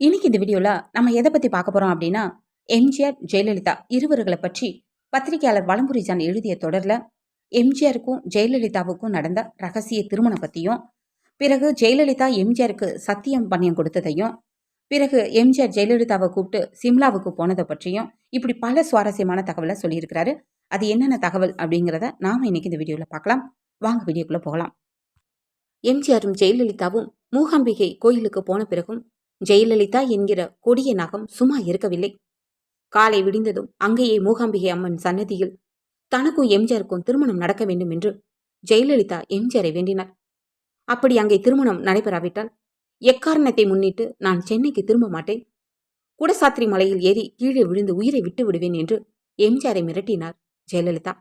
இன்னைக்கு இந்த வீடியோவில் நம்ம எதை பற்றி பார்க்க போகிறோம் அப்படின்னா எம்ஜிஆர் ஜெயலலிதா இருவர்களை பற்றி பத்திரிகையாளர் வலம்புரி ஜான் எழுதிய தொடரில் எம்ஜிஆருக்கும் ஜெயலலிதாவுக்கும் நடந்த ரகசிய திருமணம் பற்றியும் பிறகு ஜெயலலிதா எம்ஜிஆருக்கு சத்தியம் பண்ணியம் கொடுத்ததையும் பிறகு எம்ஜிஆர் ஜெயலலிதாவை கூப்பிட்டு சிம்லாவுக்கு போனதை பற்றியும் இப்படி பல சுவாரஸ்யமான தகவலை சொல்லியிருக்கிறாரு. அது என்னென்ன தகவல் அப்படிங்கிறத நாம இன்னைக்கு இந்த வீடியோவில் பார்க்கலாம். வாங்க வீடியோக்குள்ளே போகலாம். எம்ஜிஆரும் ஜெயலலிதாவும் மூகாம்பிகை கோயிலுக்கு போன பிறகும் ஜெயலலிதா என்கிற கொடிய நகம் சும்மா இருக்கவில்லை. காலை விடிந்ததும் அங்கேயே மூகாம்பிகை அம்மன் சன்னதியில் தனக்கும் எம்ஜிஆருக்கும் திருமணம் நடக்க வேண்டும் என்று ஜெயலலிதா எம்ஜிஆரை வேண்டினார் அப்படி அங்கே திருமணம் நடைபெறாவிட்டால் எக்காரணத்தை முன்னிட்டு நான் சென்னைக்கு திரும்ப மாட்டேன்? குடசாத்திரி மலையில் ஏறி கீழே விழுந்து உயிரை விட்டு விடுவேன் என்று எம்ஜிஆரை மிரட்டினார் ஜெயலலிதா.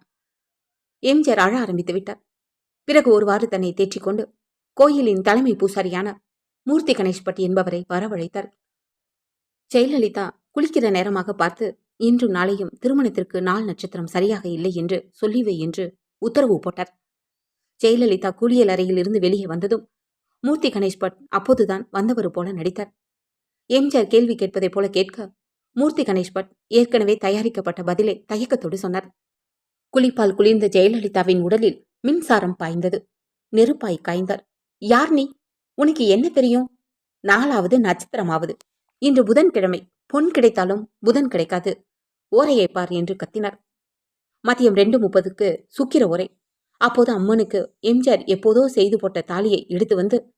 எம்ஜிஆர் அழ ஆரம்பித்து விட்டார் பிறகு ஒருவாறு தன்னை தேற்றிக்கொண்டு கோயிலின் தலைமை பூசாரியான மூர்த்தி கணேஷ்பட்டி என்பவரை வரவழைத்தார். ஜெயலலிதா குளிக்கிற நேரமாக பார்த்து இன்றும் நாளையும் திருமணத்திற்கு நாள் நட்சத்திரம் சரியாக இல்லை என்று சொல்லிவை என்று உத்தரவு போட்டார். ஜெயலலிதா கூலியல் அறையில் இருந்து வெளியே வந்ததும் மூர்த்தி கணேஷ் பட் அப்போதுதான் வந்தவர் போல நடித்தார். எம்ஜிஆர் கேள்வி கேட்பதைப் போல கேட்க மூர்த்தி கணேஷ் பட் ஏற்கனவே தயாரிக்கப்பட்ட பதிலை தயக்கத்தோடு சொன்னார். குளிப்பால் குளிர்ந்த ஜெயலலிதாவின் உடலில் மின்சாரம் பாய்ந்தது. நெருப்பாய் காய்ந்தார். யார் நீ? உனக்கு என்ன தெரியும்? நாலாவது நட்சத்திரமாவது. இன்று புதன்கிழமை. பொன் கிடைத்தாலும் புதன் கிடைக்காது. ஓரையை பார் என்று கத்தினார். மதியம் ரெண்டு முப்பதுக்கு சுக்கிர ஓரை. அப்போது அம்மனுக்கு எம்ஜிஆர் எப்போதோ செய்து போட்ட தாலியை எடுத்து வந்து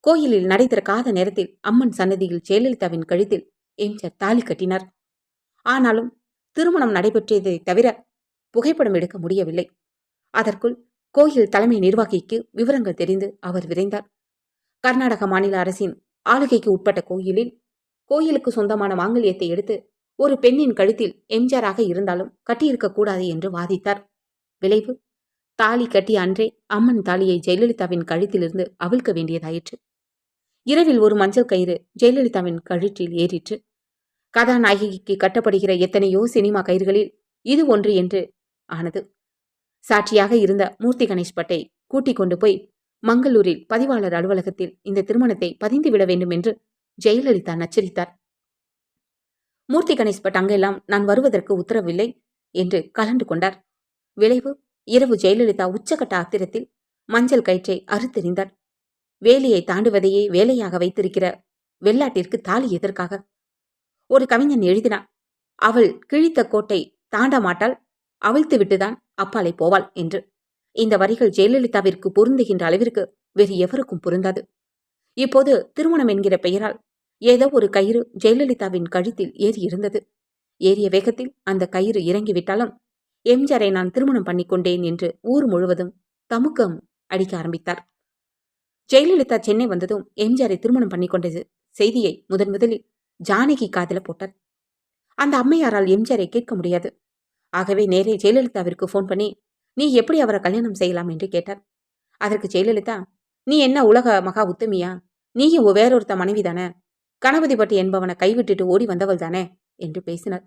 கோயிலில் நடை நேரத்தில் அம்மன் சன்னதியில் ஜெயலலிதாவின் கழுத்தில் எம்ஜிஆர் தாலி கட்டினார். ஆனாலும் திருமணம் நடைபெற்றதை தவிர புகைப்படம் எடுக்க முடியவில்லை. அதற்குள் கோயில் தலைமை நிர்வாகிக்கு விவரங்கள் தெரிந்து அவர் விரைந்தார். கர்நாடக மாநில அரசின் ஆளுகைக்கு உட்பட்ட கோயிலில் கோயிலுக்கு சொந்தமான மாங்கல்யத்தை எடுத்து ஒரு பெண்ணின் கழுத்தில் எம்ஜிஆராக இருந்தாலும் கட்டியிருக்க கூடாது என்று வாதித்தார் விளைவு? தாலி கட்டிய அன்றே அம்மன் தாலியை ஜெயலலிதாவின் கழுத்திலிருந்து அவிழ்க்க வேண்டியதாயிற்று. இரவில் ஒரு மஞ்சள் கயிறு ஜெயலலிதாவின் கழுற்றில் ஏறிற்று. கதாநாயகிக்கு கட்டப்படுகிற எத்தனையோ சினிமா கயிறுகளில் இது ஒன்று என்று ஆனது. சாட்சியாக இருந்த மூர்த்தி கணேஷ் பட்டை கூட்டிக் கொண்டு போய் மங்களூரில் பதிவாளர் அலுவலகத்தில் இந்த திருமணத்தை பதிந்து விட வேண்டும் என்று ஜெயலலிதா நச்சரித்தார். மூர்த்தி கணேஷ் பட் அங்கெல்லாம் நான் வருவதற்கு உத்தரவில்லை என்று கலந்து கொண்டார். விளைவு இரவு ஜெயலலிதா உச்சகட்ட ஆத்திரத்தில் மஞ்சள் கயிற்றை அறுத்தெறிந்தார். வேலியை தாண்டுவதையே வேலையாக வைத்திருக்கிற வெள்ளாட்டிற்கு தாலி எதற்காக? ஒரு கவிஞன் எழுதினான் அவள் கிழித்த கோட்டை தாண்ட மாட்டாள் அவிழ்த்து விட்டுதான் அப்பாலை போவாள் என்று. இந்த வரிகள் ஜெயலலிதாவிற்கு பொருந்துகின்ற அளவிற்கு வேறு எவருக்கும் பொருந்தாது. இப்போது திருமணம் என்கிற பெயரால் ஏதோ ஒரு கயிறு ஜெயலலிதாவின் கழுத்தில் ஏறி இருந்தது. ஏறிய வேகத்தில் அந்த கயிறு இறங்கிவிட்டாலும் எம்ஜிஆரை நான் திருமணம் பண்ணிக்கொண்டேன் என்று ஊர் முழுவதும் தமுக்கம் அடிக்க ஆரம்பித்தார். ஜெயலலிதா சென்னை வந்ததும் எம்ஜிஆரை திருமணம் பண்ணிக்கொண்டது செய்தியை முதன் முதலில் ஜானகி காதல போட்டார். அந்த அம்மையாரால் எம்ஜிஆரை கேட்க முடியாது. ஆகவே நேரே ஜெயலலிதாவிற்கு ஃபோன் பண்ணி நீ எப்படி அவரை கல்யாணம் செய்யலாம் என்று கேட்டார். அதற்கு ஜெயலலிதா நீ என்ன உலக மகா உத்தமியா? நீயும் வேறொருத்த மனைவி தானே? கணபதிபட்டி என்பவனை கைவிட்டுட்டு ஓடி வந்தவள் தானே? என்று பேசினார்.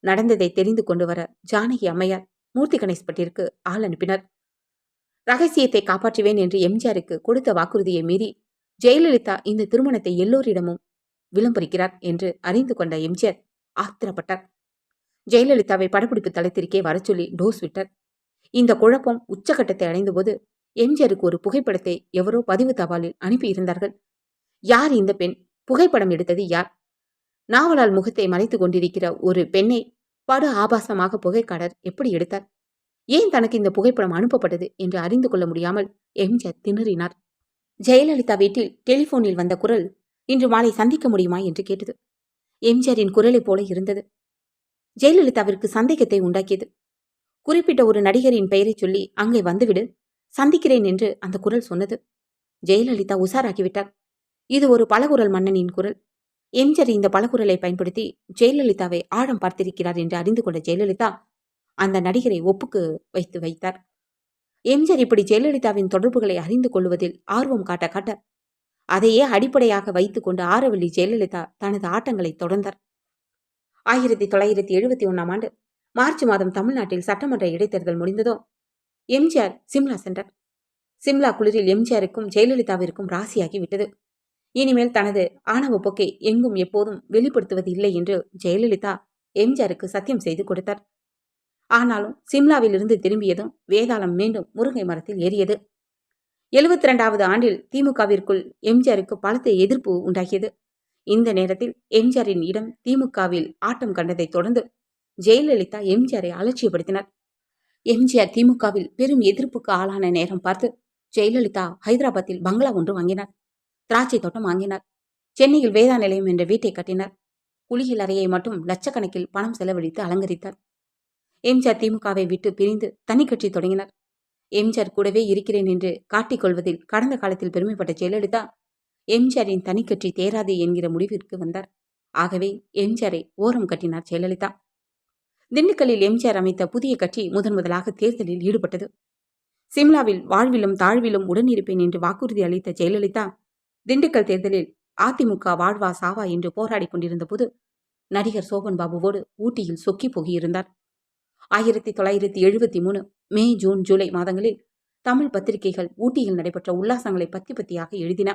நடந்ததை தெரிந்து கொண்டு வர ஜானகி அம்மையார் மூர்த்தி கணேஷ் பட்டிற்கு ஆள் அனுப்பினர். ரகசியத்தை காப்பாற்றுவேன் என்று எம்ஜிஆருக்கு கொடுத்த வாக்குறுதியை மீறி ஜெயலலிதா இந்த திருமணத்தை எல்லோரிடமும் விளம்பரிக்கிறார் என்று அறிந்து கொண்ட எம்ஜிஆர் ஆத்திரப்பட்டார். ஜெயலலிதாவை படப்பிடிப்பு தளத்திற்கே வர சொல்லி டோஸ் விட்டார். இந்த குழப்பம் உச்சகட்டத்தை அடைந்தபோது எம்ஜிஆருக்கு ஒரு புகைப்படத்தை எவரோ பதிவு தபாலில் அனுப்பியிருந்தார்கள். யார் இந்த பெண்? புகைப்படம் எடுத்தது யார்? நாவலால் முகத்தை மறைத்துக் கொண்டிருக்கிற ஒரு பெண்ணை படு ஆபாசமாக புகைக்காரர் எப்படி எடுத்தார்? ஏன் தனக்கு இந்த புகைப்படம் அனுப்பப்பட்டது என்று அறிந்து கொள்ள முடியாமல் எம்ஜிஆர் திணறினார். ஜெயலலிதா வீட்டில் டெலிபோனில் வந்த குரல் இன்று மாலை சந்திக்க முடியுமா என்று கேட்டது. எம்ஜிஆரின் குரலைப் போல இருந்தது. ஜெயலலிதாவிற்கு சந்தேகத்தை உண்டாக்கியது. குறிப்பிட்ட ஒரு நடிகரின் பெயரை சொல்லி அங்கே வந்துவிடு. சந்திக்கிறேன் என்று அந்த குரல் சொன்னது. ஜெயலலிதா உஷாராகிவிட்டார் இது ஒரு பலகுரல் மன்னனின் குரல். எம்ஜர் இந்த பலகுரலை பயன்படுத்தி ஜெயலலிதாவை ஆழம் பார்த்திருக்கிறார் என்று அறிந்து கொண்ட ஜெயலலிதா அந்த நடிகரை ஒப்புக்கு வைத்து வைத்தார். எம்ஜர் இப்படி ஜெயலலிதாவின் தொடர்புகளை அறிந்து கொள்வதில் ஆர்வம் காட்ட காட்ட அதையே அடிப்படையாக வைத்துக்கொண்டு ஆரவல்லி ஜெயலலிதா தனது ஆட்டங்களை தொடர்ந்தார். ஆயிரத்தி தொள்ளாயிரத்தி எழுபத்தி ஒன்னாம் ஆண்டு மார்ச் மாதம் தமிழ்நாட்டில் சட்டமன்ற இடைத்தேர்தல் முடிந்ததோ? எம்ஜிஆர் சிம்லா சென்றார். சிம்லா குளிரில் எம்ஜிஆருக்கும் ஜெயலலிதாவிற்கும் ராசியாகி விட்டது. இனிமேல் தனது ஆணவ போக்கை எங்கும் எப்போதும் வெளிப்படுத்துவது இல்லை என்று ஜெயலலிதா எம்ஜிஆருக்கு சத்தியம் செய்து கொடுத்தார். ஆனாலும் சிம்லாவில் இருந்து திரும்பியதும் வேதாளம் மீண்டும் முருங்கை மரத்தில் ஏறியது. எழுபத்தி இரண்டாவது ஆண்டில் திமுகவிற்குள் எம்ஜிஆருக்கு பலத்த எதிர்ப்பு உண்டாகியது. இந்த நேரத்தில் எம்ஜிஆரின் இடம் திமுகவில் ஆட்டம் கண்டதைத் தொடர்ந்து ஜெயலலிதா எம்ஜிஆரை அலட்சியப்படுத்தினார். எம்ஜிஆர் திமுகவில் பெரும் எதிர்ப்புக்கு ஆளான நேரம் பார்த்து ஜெயலலிதா ஹைதராபாத்தில் பங்களா ஒன்று வாங்கினார். திராட்சை தோட்டம் வாங்கினார். சென்னையில் வேதா நிலையம் என்ற வீட்டை கட்டினார். குளியல் அறையை மட்டும் லட்சக்கணக்கில் பணம் செலவழித்து அலங்கரித்தார். எம்ஜிஆர் திமுகவை விட்டு பிரிந்து தனி கட்சி தொடங்கினார். எம்ஜிஆர் கூடவே இருக்கிறேன் என்று காட்டிக்கொள்வதில் கடந்த காலத்தில் பெருமைப்பட்ட ஜெயலலிதா எம்ஜிஆரின் தனிக்கட்சி தேராது என்கிற முடிவிற்கு வந்தார். ஆகவே எம்ஜிஆரை ஓரம் கட்டினார் ஜெயலலிதா. திண்டுக்கல்லில் எம்ஜிஆர் அமைத்த புதிய கட்சி முதன் முதலாக தேர்தலில் ஈடுபட்டது. சிம்லாவில் வாழ்விலும் தாழ்விலும் உடனிருப்பேன் என்று வாக்குறுதி அளித்த ஜெயலலிதா திண்டுக்கல் தேர்தலில் அதிமுக வாழ்வா சாவா என்று போராடி கொண்டிருந்த போது நடிகர் சோபன் பாபுவோடு ஊட்டியில் சொக்கி போகியிருந்தார். ஆயிரத்தி தொள்ளாயிரத்தி எழுபத்தி மூணு மே ஜூன் ஜூலை மாதங்களில் தமிழ் பத்திரிகைகள் ஊட்டியில் நடைபெற்ற உல்லாசங்களை பத்தி பத்தியாக எழுதின